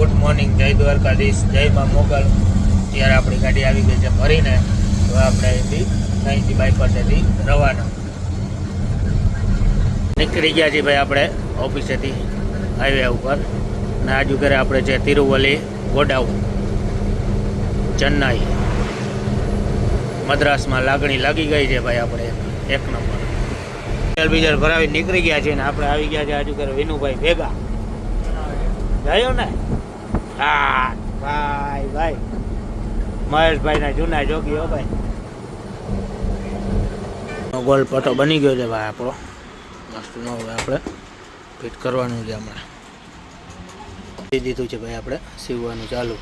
Good morning, જય દ્વારકાધીશ, જય મા મોગલ. ત્યારે આપણી ગાડી આવી ગઈ છે ભરીને. તો આપણે અહીંથી અહીંથી બાયપાસેથી રવાના. નીકળી ગયા છીએ ભાઈ આપણે ઓફિસેથી હાઈવે ઉપર. ને આજુ ઘરે આપણે છે તિરુવલી ગોડાઉ ચેન્નાઈ. મદ્રાસમાં લાગણી લાગી ગઈ છે ભાઈ આપણે એક નંબર. ડીઝલ બીજલ ભરાવી નીકળી ગયા છે ને આપણે આવી ગયા છે આજુ ઘરે વિનુભાઈ ભેગા. ગયો ને? હા ભાઈ ભાઈ. મહેશભાઈ ના જૂના જોગી હો ભાઈ. ગોલ પટો બની ગયો છે ભાઈ આપણો. મસ્ત નો હવે આપણે ફિટ કરવાનું છે હમણાં. દીધું છે ભાઈ આપણે, સીવવાનું ચાલુ.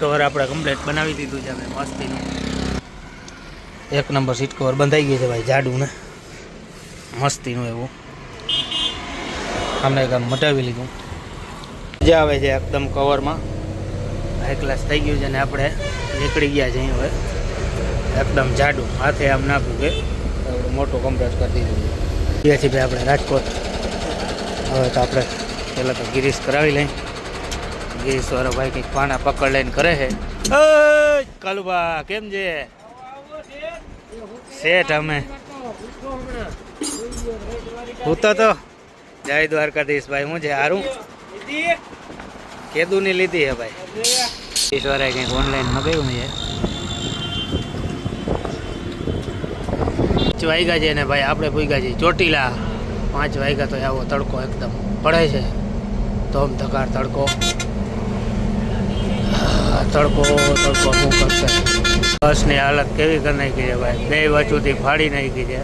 કવર આપણે કમ્પ્લેટ બનાવી દીધું છે અમે મસ્તીનું. એક નંબર સીટ કવર બંધાઈ ગયું છે ભાઈ જાડું ને. મસ્તીનું એવું. આમને એક આમ મટાવી લીધું. મજા આવે છે એકદમ કવરમાં હાઈ ક્લાસ થઈ ગયું છે ને આપણે નીકળી ગયા છે હવે. એકદમ જાડું હાથે આમ ના કે મોટો કમ્પ્રેસ કરી દીધું છે. ગયા છીએ ભાઈ આપણે રાજકોટ. હવે તો આપણે પહેલાં તો ગિરીશ કરાવી લઈએ ગિરીશ વાળો ભાઈ કંઈક પાના પકડ લઈને કરે છે. કાલુબા કેમ છે? શેઠ અમે. હું તો. જય દ્વારકાધીશ ભાઈ, હું છે હારું? કેદું ની લીધી હે ભાઈ. ઈશ્વરે કંઈક ઓનલાઈન મગાવ્યું છે. પાંચ વાગ્યા છે ને ભાઈ, આપણે ભૂગ્યા છીએ ચોટીલા. પાંચ વાગ્યા તો આવો તડકો એકદમ પડે છે. ધોમ ધકાર તડકો. તડકો તડકો શું કરશે? બસની હાલત કેવી કરી નાખી છે ભાઈ? બે વચુથી ફાડી નાખી છે.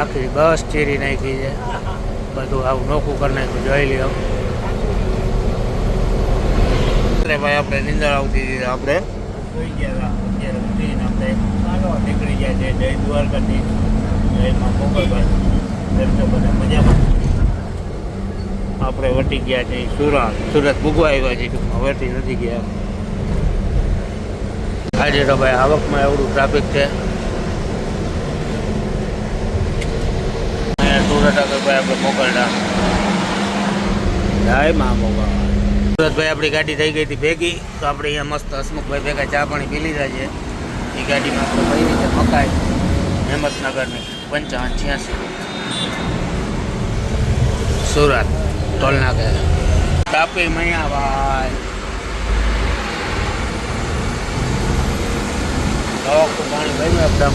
આખી બસ ચીરી નાખી છે. બધું આવું નોખું કરી નાખ્યું જોઈ લ્યો. ભાઈ આપણે નિંદર આવતી હતી આપણે. સુઈ ગયા અત્યારે ઉઠીને આપણે નીકળી ગયા છે જય દ્વારકાથી જય માં મોગલભાઈ. એમ તો બધા? મજામાં? આપણે વટી ગયા છે સુરત. સુરત ભૂગવા આવ્યા છે ટૂંકમાં વટી નથી ગયા. આજે તો ભાઈ આવકમાં એવડું ટ્રાફિક છે અહીંયા સુરત આગળ આપણે મોકલતા જય મા મોગલ સુરતભાઈ આપણી ગાડી થઈ ગઈ હતી ભેગી, તો આપણે અહીંયા મસ્ત હસમુખભાઈ ભેગા ચા પાણી પી લીધા છે. એ ગાડીમાં આપણે કઈ રીતે મકાઈ, હેમતનગરની પંચાવન છ્યાસી. સુરત ટોલનાગર તાપી મૈયા ભાઈ. ચોખ્ખું પાણી ભર્યું એકદમ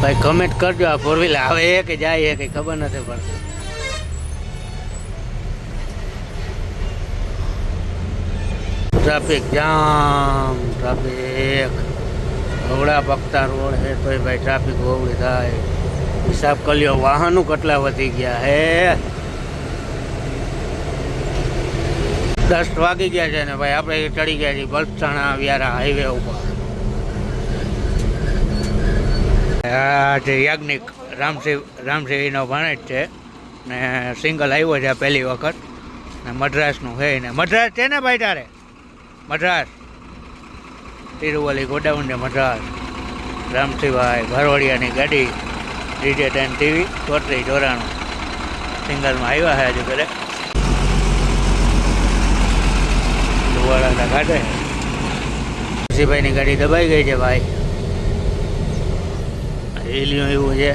ભાઈ કમેન્ટ કરજો. આ ફોર વ્હીલ આવે કે જાય કે ખબર નથી પડતી. ટ્રાફિક જામ ટ્રાફિક હવડા પગતા રોડ હે તોય ભાઈ ટ્રાફિક હોવડી થાય. હિસાબ કર્યો વાહનો કેટલા વધી ગયા હે? દસ વાગી ગયા છે ને ભાઈ, આપણે ચડી ગયા છીએ બલસાણા વ્યારા હાઈવે ઉપર આ જે યાજ્ઞિક રામસિંહ રામસિંહનો ભાણેજ છે. ને સિંગલ આવ્યો છે પહેલી વખત. ને મદ્રાસનું છે ને મદ્રાસ છે ને ભાઈ તારે? મદ્રાસ. તિરુવલી ગોડાઉન ને મદ્રાસ. રામસિંહભાઈ ભરવડિયાની ગાડી, ડીજે ટેન ટીવી, ચોત્રીસ ચોરાણું સિંગલમાં આવ્યા છે હજુ ઘરે. લુવાડાના કાઢે રામસિંહભાઈની ગાડી દબાઈ ગઈ છે ભાઈ. રેલીઓ એવું છે.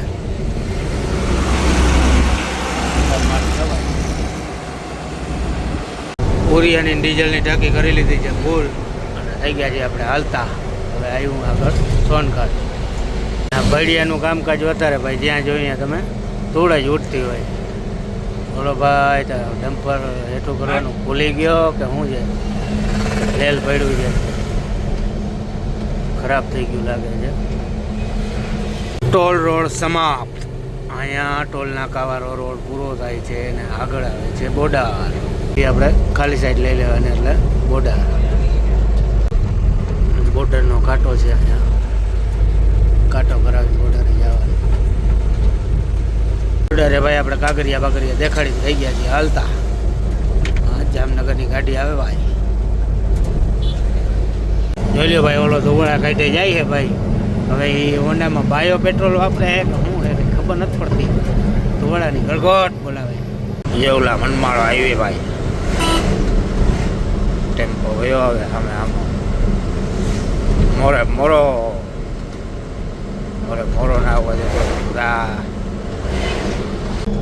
પૂરી અને ડીઝલની ટાંકી કરી લીધી છે ફૂલ. અને થઈ ગયા છે આપણે હાલતા. હવે આવ્યું આગળ સોનગઢ આ બળિયાનું કામકાજ વધારે ભાઈ, જ્યાં જોઈએ તમે, ધૂળ જ ઉઠતી હોય. બોલો ભાઈ, તો ડમ્પર હેઠું કરવાનું ભૂલી ગયો કે શું છે? લેલ પડ્યું છે. ખરાબ થઈ ગયું લાગે છે. ટોલ રોડ સમાપ્ત. અહીંયા ટોલ નાકાવાળો રોડ પૂરો થાય છે અને આગળ આવે છે બોડાર. એ આપણે ખાલી સાઈડ લઈ લેવાની એટલે બોડાર બોર્ડરનો કાંટો છે અહીંયા. કાંટો કરાવી બોર્ડરે જવાનું. બોર્ડરે ભાઈ આપણે કાગરિયા બાગરિયા દેખાડી થઈ ગયા છીએ હાલતા. હા, જામનગરની ગાડી આવે ભાઈ. જોઈ લો ભાઈ, ઓલો ધોવડા કાઢે જાય છે ભાઈ. હવે એ હોન્ડામાં બાયો પેટ્રોલ વાપરે કે શું છે ખબર નથી પડતી. ધોળાની ગળગોટ બોલાવે. યેવલા મનમાળો હાઈવે ભાઈ. ટેમ્પો વયો આવે સામે આમ. મોરે મોરો. મોરે મોરો ના દેતો આ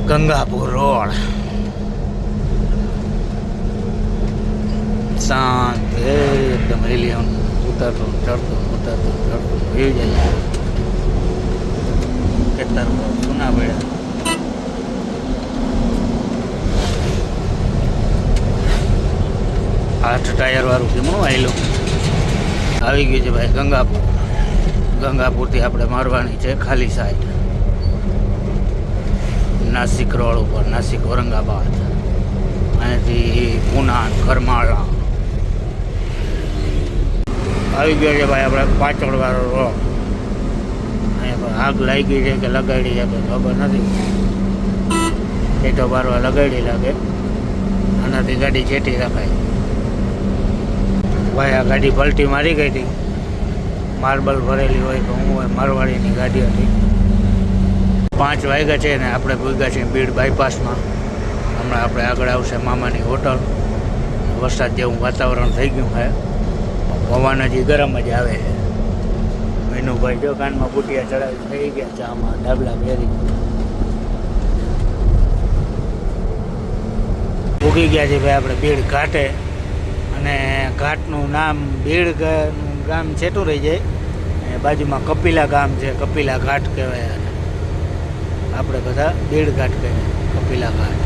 ગંગાપુર રોડ. શાંત એકદમ હિલિયમ ઉતરતું ચડતું ઉતરતું ચડતું વયું જાય ખેતર સુના પડ્યા આઠ ટાયર વાળું કેમનું આવેલું આવી ગયું છે ભાઈ ગંગાપુર ગંગાપુરથી આપણે મારવાની છે ખાલી સાઈડ નાસિક રોડ ઉપર નાસિક ઔરંગાબાદ અહીંથી પુના કરમાળા આવી ગયો છે ભાઈ, આપણે પાછળવાળો રો આગ લાગી છે કે લગાડી છે કે ખબર નથી. ટેટો બારવા લગાડી લાગે. આનાથી ગાડી ચેટી રખાય. ભાઈ, આ ગાડી પલટી મારી ગઈ હતી. માર્બલ ભરેલી હોય તો હું હોય, મારવાડીની ગાડી હતી. પાંચ વાગ્યા છે ને આપણે ભૂગ્યા છીએ બીડ બાયપાસમાં. હમણાં આપણે આગળ આવશે મામાની હોટલ. વરસાદ જેવું વાતાવરણ થઈ ગયું છે. પવન હજી ગરમ જ આવે છે. વિનુભાઈ જો કાનમાં બુટિયા ચડાવી થઈ ગયા ચામાં ડાબલા પહેરી. ઉગી ગયા છે ભાઈ આપણે ભીડ ઘાટે. અને ઘાટનું નામ ભીડ ગામ છેટું રહી જાય. બાજુમાં કપિલા ગામ છે, કપિલા ઘાટ કહેવાય. આપણે બધા ભીડ ઘાટ કહીએ, કપિલા ઘાટ.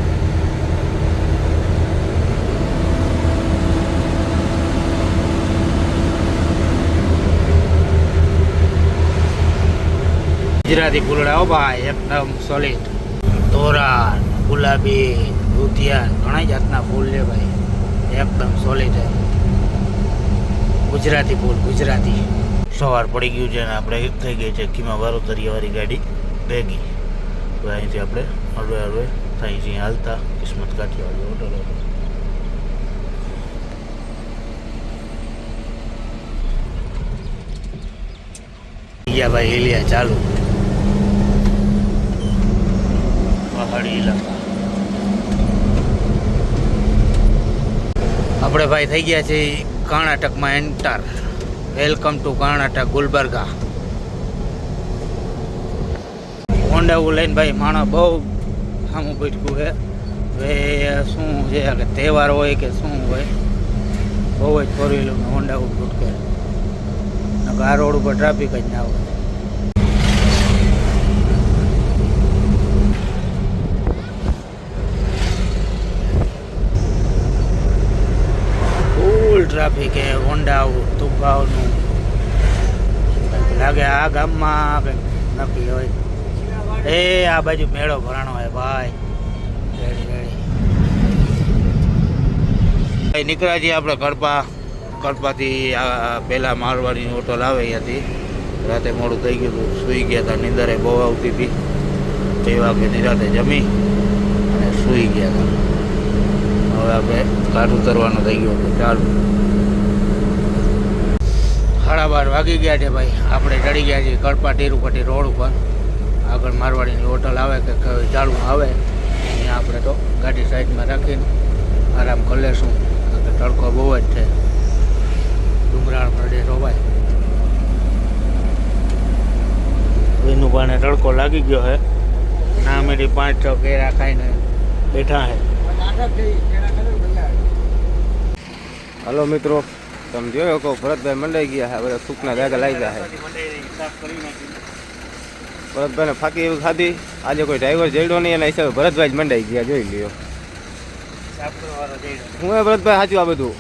ગુજરાતી ફૂલડાઓ ભાઈ, એકદમ સોલિડ તોરણ, ગુલાબી, દૂધિયાન ઘણા જાતના ફૂલ છે ભાઈ. એકદમ સોલિડ છે. ગુજરાતી ફૂલ, ગુજરાતી. સવાર પડી ગયું છે અને આપણે થઈ ગઈ છે કીમા વારોતરીયાવાળી ગાડી. ભેગી. તો અહીંથી આપણે હળવે હળવે થઈ છીએ હાલતા. કિસ્મત કાઠિયાવાડી હોટલ ગયા ભાઈ, હિલિયા ચાલુ. પહાડી ઇલાકા આપણે ભાઈ થઈ ગયા છે કર્ણાટકમાં enter welcome to Karnataka Gulbarga. હોન્ડાવું લઈને ભાઈ માણસ બહુ સામું બેઠકું છે. હવે શું છે કે તહેવાર હોય કે શું હોય, બહુ જ ફોર વ્હીલર હોન્ડાવું ભટકે આ રોડ ઉપર ટ્રાફિક જ ના હોય ફૂલ ટ્રાફિક હે હોન્ડા તુફાવનું લાગે આ ગામમાં કંઈક નક્કી હોય. એ આ બાજુ મેળો ભરાણો હે ભાઈ. ભાઈ નીકળ્યા છીએ આપણે કડપા કડપાથી આ પહેલા મારવાડીની હોટલ આવે અહીંયાથી રાતે મોડું થઈ ગયું હતું, સૂઈ ગયા હતા, નીંદરે બહુ આવતી હતી. બે વાગે નિરાતે જમી અને સૂઈ ગયા હતા. હવે આપણે કાઢું ઉતરવાનું થઈ ગયું હતું, ચાલુ. સાડા બાર વાગી ગયા છે ભાઈ. આપણે ચડી ગયા છીએ કડપા તિરુપતિ રોડ ઉપર. આગળ મારવાડીની હોટલ આવે કે ચાલુ આવે અહીંયા આપણે તો ગાડી સાઈડમાં રાખીને આરામ કરી લેશું. કે તડકો બહુ જ છે. ડુંગરાળ પ્રદેશ હોવાય એનું પાણે તડકો લાગી ગયો હે. ના મેરી પાંચ છ કેરા ખાઈને બેઠા હે. હલો મિત્રો. તમે જોયો કહો ભરતભાઈ મંડાઈ ગયા હા બધા સૂકના દાગા લાગ્યા છે. ભરતભાઈને ફાકી એવું ખાધી. આજે કોઈ ડ્રાઈવર જડ્યો નહીં, એના હિસાબે ભરતભાઈ જ મંડાઈ ગયા, જોઈ લ્યો. હું એ ભરતભાઈ સાચું આ બધું?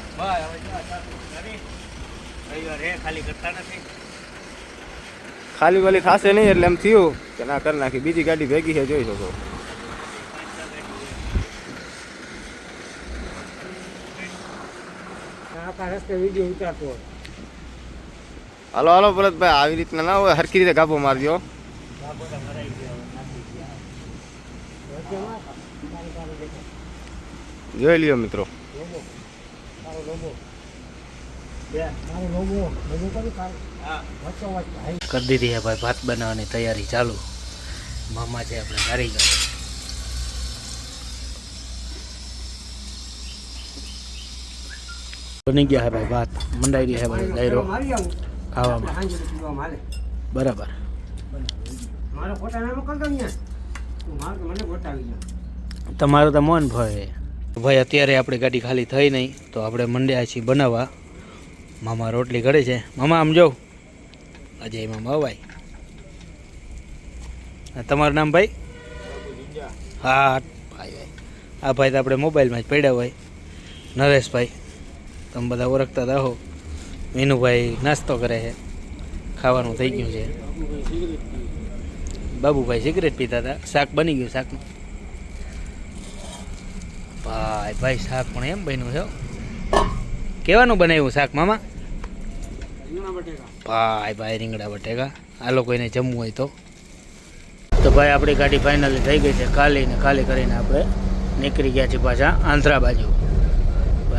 ખાલી વાલી ખાશે નહીં, એટલે એમ થયું કે ના, કરી નાખી. બીજી ગાડી ભેગી છે, જોઈ શકો. હાલો હાલો ભરતભાઈ આવી રીતના ના હોય હરખી રીતે ગાભો મારજો. જોઈ લ્યો મિત્રો. કરી દીધી છે ભાઈ ભાત બનાવવાની તૈયારી ચાલુ. મામા છે આપણે કારીગર બની ગયા હે ભાઈ ભાત મંડાઈ રહી હે ભાઈ મારી ખાવામાં. બરાબર. તમારો તો મન ભાઈ ભાઈ, અત્યારે આપણી ગાડી ખાલી થઈ નહીં, તો આપણે મંડ્યા છીએ બનાવવા. મામા રોટલી કરે છે. મામા, આમ જોઉં અજય મામા ભાઈ તમારું નામ ભાઈ? હા, ભાઈ ભાઈ. આ ભાઈ તો આપણે મોબાઈલમાં જ પડ્યા હોય. નરેશભાઈ. તમે બધા ઓળખતા હતા હો. મીનુભાઈ નાસ્તો કરે છે. ખાવાનું થઈ ગયું છે. બાબુભાઈ સિગરેટ પીતા હતા. શાક બની ગયું શાકનું. ભાઈ ભાઈ શાક પણ એમ બન્યું છે. કેવાનું બનાવ્યું શાક મામા? ભાઈ ભાઈ રીંગણા બટેકા. આ લોકોને જમવું હોય તો. તો ભાઈ આપણી ગાડી ફાઇનલી થઈ ગઈ છે. ખાલી ને ખાલી કરીને આપણે નીકળી ગયા છીએ પાછા આંધ્રા બાજુ.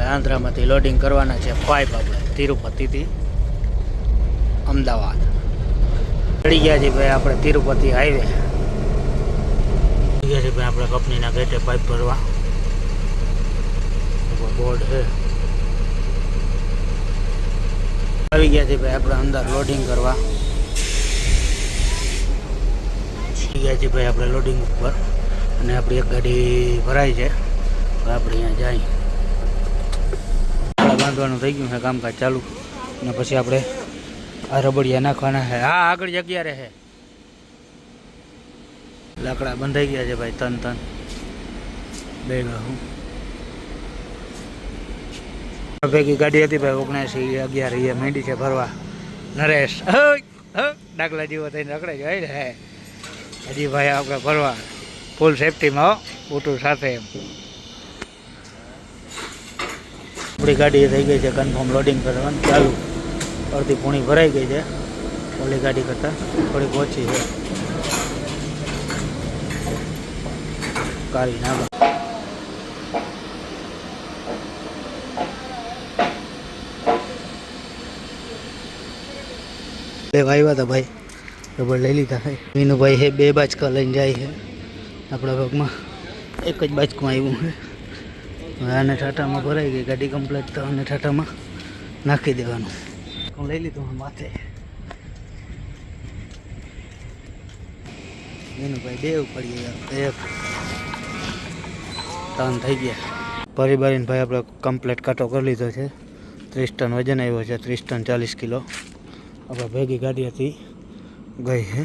આંધ્રામાંથી લોડિંગ કરવાના છે પાઇપ આપણે તિરુપતિથી. અમદાવાદ. ચડી ગયા છીએ ભાઈ આપણે તિરુપતિ હાઈવે. ગયા છે ભાઈ આપણે કંપનીના ગેટે પાઇપ ભરવા. બોર્ડ છે. આવી ગયા છે ભાઈ આપણે અંદર લોડિંગ કરવા. ગયા છે ભાઈ આપણે લોડિંગ ઉપર. અને આપણી એક ગાડી ભરાય છે. આપણે અહીંયા જાય બાંધવાનું થઈ ગયું છે, કામકાજ ચાલુ. અને પછી આપણે આ રબડિયા નાખવાના છે. હા, આગળ જગ્યા રહે. લાકડા બંધાઈ ગયા છે ભાઈ, તન તન. બે ભેગી ગાડી હતી ભાઈ, ઓગણસી અગિયાર એ માંડી છે ભરવા. નરેશ ડાકલા જેવો થઈને રખડે હે હજી ભાઈ આપણે ભરવા. ફૂલ સેફટીમાં ઓટું સાથે એમ. આપણી ગાડી થઈ ગઈ છે કન્ફર્મ લોડિંગ કરવાનું, ચાલુ. અડધી પૂણી ભરાઈ ગઈ છે, ઓલી ગાડી કરતાં થોડીક ઓછી છે. કાઢી નાખો બે આવ્યા હતા ભાઈ. રબર લઈ લીધા ભાઈ. મીનુભાઈ હે બે બાજકા લઈને જાય છે, આપણા ભાગમાં. એક જ બાજકું આવ્યું છે. હવે આને ટાટામાં ભરાઈ ગઈ, ગાડી કમ્પ્લીટ તો આને ટાટામાં નાખી દેવાનું. લઈ લીધું માથે ભાઈ બે પડી ગયા એક, ત્રણ થઈ ગયા. પરિબારીને ભાઈ આપણે કમ્પ્લીટ કાંટો કરી લીધો છે. ત્રીસ ટન વજન આવ્યો છે, ત્રીસ ટન ચાલીસ કિલો. આપણે ભેગી ગાડી હતી ગઈ છે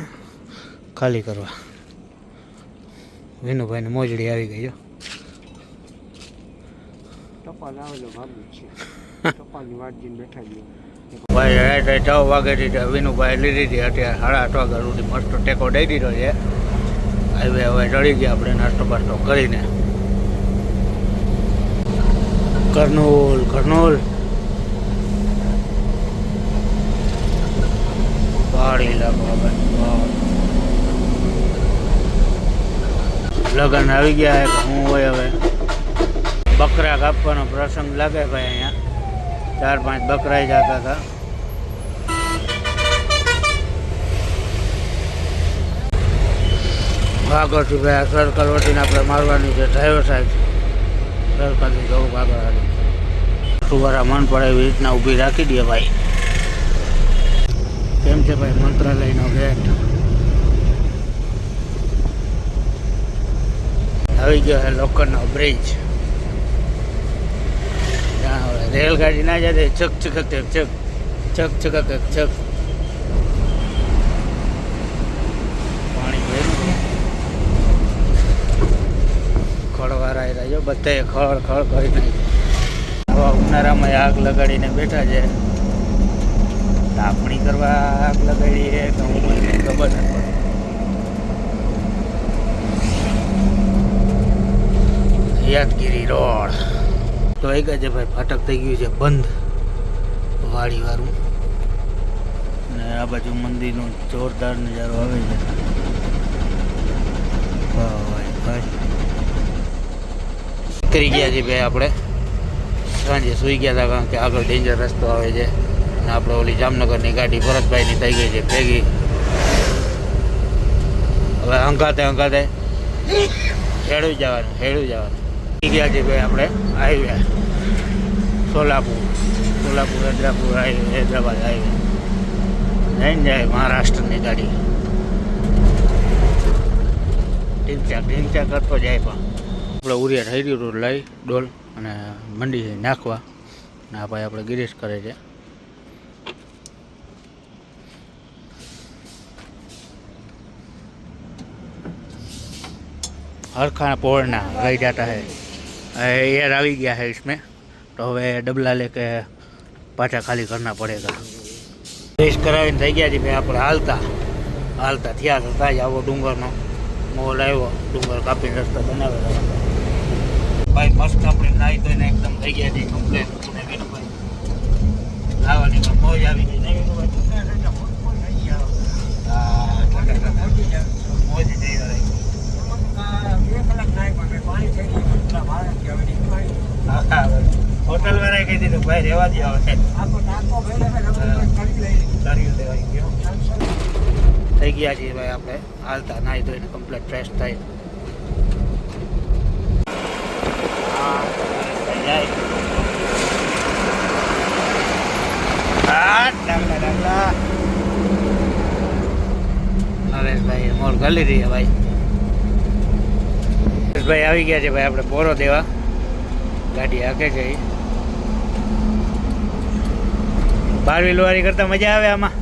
ખાલી કરવા. વિનુભાઈને મોજડી આવી ગઈ. ટપાલ આવેલો ભાગું છે. ટપાલની વાટ જઈને બેઠા ગયો. ભાઈ રાઈટ છ વાગે વિનુભાઈ લીધી હતી અત્યારે સાડા આઠ વાગ્યા સુધી મસ્ત ટેકો દઈ દીધો છે. હાઈવે હવે ચડી ગયા આપણે નાસ્તો બાસ્તો કરીને. કરનૂલ કરનૂલ. પહાડી ઇલાકો લગન આવી ગયા હું હોય હવે. બકરા કાપવાનો પ્રસંગ લાગે ભાઈ અહીંયા. ચાર પાંચ બકરાઈ જતા હતા. આગળથી ભાઈ, આ સર્કલ વટીને આપણે મારવાની છે. ડ્રાઈવર સાહેબ. સર્કલથી જવું આગળ આવી સુવારા મન પડે એવી રીતના ઊભી રાખી દે ભાઈ. કેમ છે ભાઈ મંત્રાલયનો ગેટ? આવી ગયો છે લોખંડનો બ્રિજ રેલગાડી ના જાય ચક ચક ચક ચક ચક ચક ચક ભર્યું. ખળવારા આવ્યા જો બધાએ ખળ ખળ કરી નાખ્યું. આવા ઉનાળામાં આગ લગાડીને બેઠા છે. તાપણી કરવા આગ લગાડી છે તો હું મને ખબર નથી યાદગીરી રોડ. તો એક છે ભાઈ ફાટક થઈ ગયું છે બંધ. વાડીવાળું. અને આ બાજુ મંદિરનો જોરદાર નજારો આવે છે. ભાઈ ભાઈ. કરી ગયા છે ભાઈ આપણે. સાંજે સૂઈ ગયા હતા કારણ કે આગળ ડેન્જર રસ્તો આવે છે. અને આપણે ઓલી જામનગરની ગાડી ભરતભાઈની થઈ ગઈ છે ભેગી. હવે અંગાતે અંગાતે હેડું જવાનું હેડું જવાનું. ગયા છે ભાઈ આપણે highway Solapur Solapur હૈદરાપુર highway Hyderabad highway જઈને જાય મહારાષ્ટ્રની ગાડી ઢીંચા ઢીંચા કરતો જાય પણ આપણે ઉરિયા થઈ રહ્યું હતું લઈ ડોલ અને મંડી નાખવા અને આ ભાઈ આપણે ગિરીશ કરે છે हरखा पोड़ना रह जाता है एयर આવી ગયા है इसमें તો હવે ડબલા લે કે પાછા ખાલી કરના પડેગા રેસ કરાવીને થઈ ગયા છે ભાઈ, આપણે હાલતા. હાલતા થયા થતા જ આવો ડુંગરનો મોલ આવ્યો, ડુંગર કાપીને રસ્તો બનાવેલો ભાઈ, મસ્ત આપણે નાહી ધોઈને એકદમ થઈ ગયા છે કમ્પ્લેટ વિનુભાઈ મોજ આવી ગઈ નહીં વિનુભાઈ હા ઠંડા ઠંડા મોજ થઈ રહી હોટલ વાળાએ કહી દીધું, ભાઈ રહેવા દે ગયો થઈ ગયા છીએ ભાઈ આપણે. હાલતા નાહી ધોઈને કમ્પ્લીટ ફ્રેશ થઈ. નરેશભાઈ મોર ગલી રહી ભાઈ. નરેશભાઈ આવી ગયા છે ભાઈ આપણે બોરો દેવા. ગાડી હાકે છે ઈ. બાર વ્હીલ વાળી કરતા મજા આવે આમાં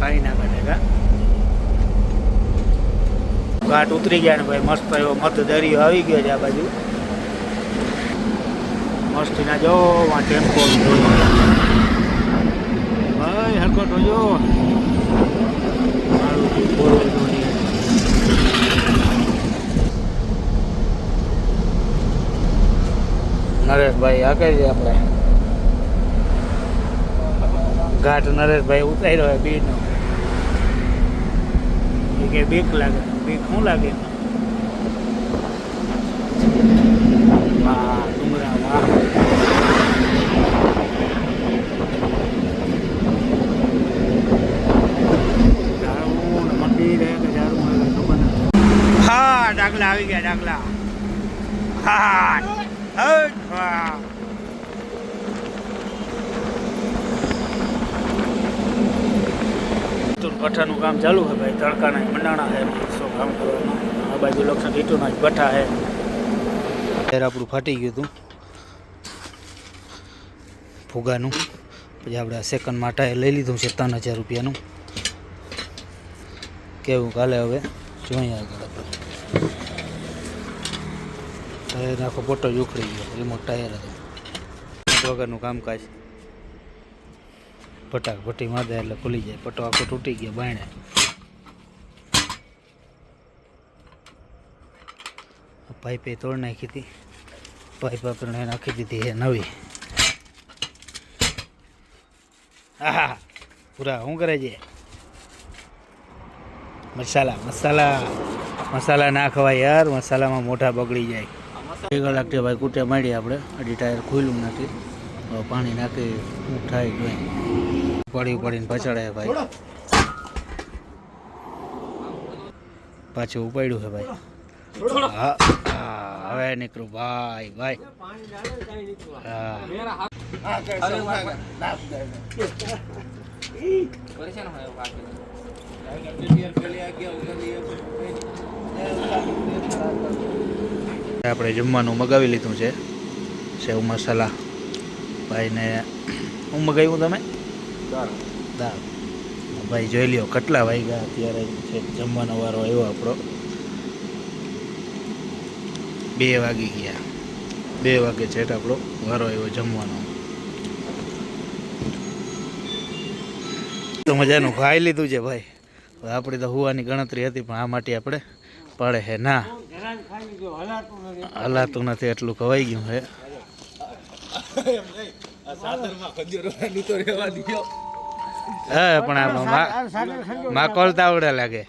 કાંઈ ના ઘટે કા? ઘાટ ઉતરી ગયા ને ભાઈ મસ્ત એવો મત દરિયો આવી ગયો છે આ બાજુ. મસ્તી ના જો. આ ટેમ્પો ભાઈ હરકો જોજો. નરેશભાઈ હાકે છે આપણે? ઘાટ નરેશભાઈ ઉતાર્યો હોય બીનો એ કે બીક લાગે બીક શું લાગે એમાં? વાહ ડુંગરા વાહ ઝાડવું ને મંદિર હે કે ઝાડવું હે કે ખબર નથી. હા ડાકલા આવી ગયા ડાકલા કામ ચાલુ છે ભાઈ, તડકાના મંડાણા છે શું કામ કરવાનું? આ બાજુ લક્ષણ ઈટુના જ ભઠ્ઠા છે. ત્યારે આપણું ફાટી ગયું હતું. ફુગાનું. પછી આપણે સેકન્ડ માટે લઈ લીધું છે, ત્રણ હજાર રૂપિયાનું. કેવું કાલે હવે? જોઈએ આગળ આપણે. ટાયર આખો બોટલ ઉખડી ગયો રિમોટ ટાયર હતો વગરનું કામકાજ. પટાક ભટ્ટી મારે એટલે ખુલી જાય. પટ્ટો આખો તૂટી ગયો બાયણે. પાઇપે તોડ નાખી હતી. પાઇપ આપણે નાખી દીધી છે નવી. આહા, પૂરા, શું કરે છે? મસાલા મસાલા મસાલા ના ખવાય યાર. મસાલામાં મોઢા બગડી જાય. બે કલાક ભાઈ કૂટે માંડી આપણે. અઢી ટાયર ખુલ્લું નથી. હવે પાણી નાખી થાય જોઈ પડી પડીને પછાડે ભાઈ. પાછું ઉપાડ્યું છે ભાઈ. હા હવે નીકળું. ભાઈ ભાઈ. આપણે જમવાનું મગાવી લીધું છે. સેવ મસાલા. ભાઈને હું ગયું તમે? દાળ. ભાઈ જોઈ લ્યો કેટલા વાગ્યા અત્યારે છે જમવાનો વારો આવ્યો આપણો. બે વાગી ગયા. બે વાગે છે આપણો વારો આવ્યો જમવાનો. તો મજાનું ખાઈ લીધું છે ભાઈ. હવે આપણી તો હુવાની ગણતરી હતી પણ આ માટે આપણે પડે હે. ના. હલાતું નથી એટલું ખવાઈ ગયું હા. પણ માકોલ તાવડે લાગે.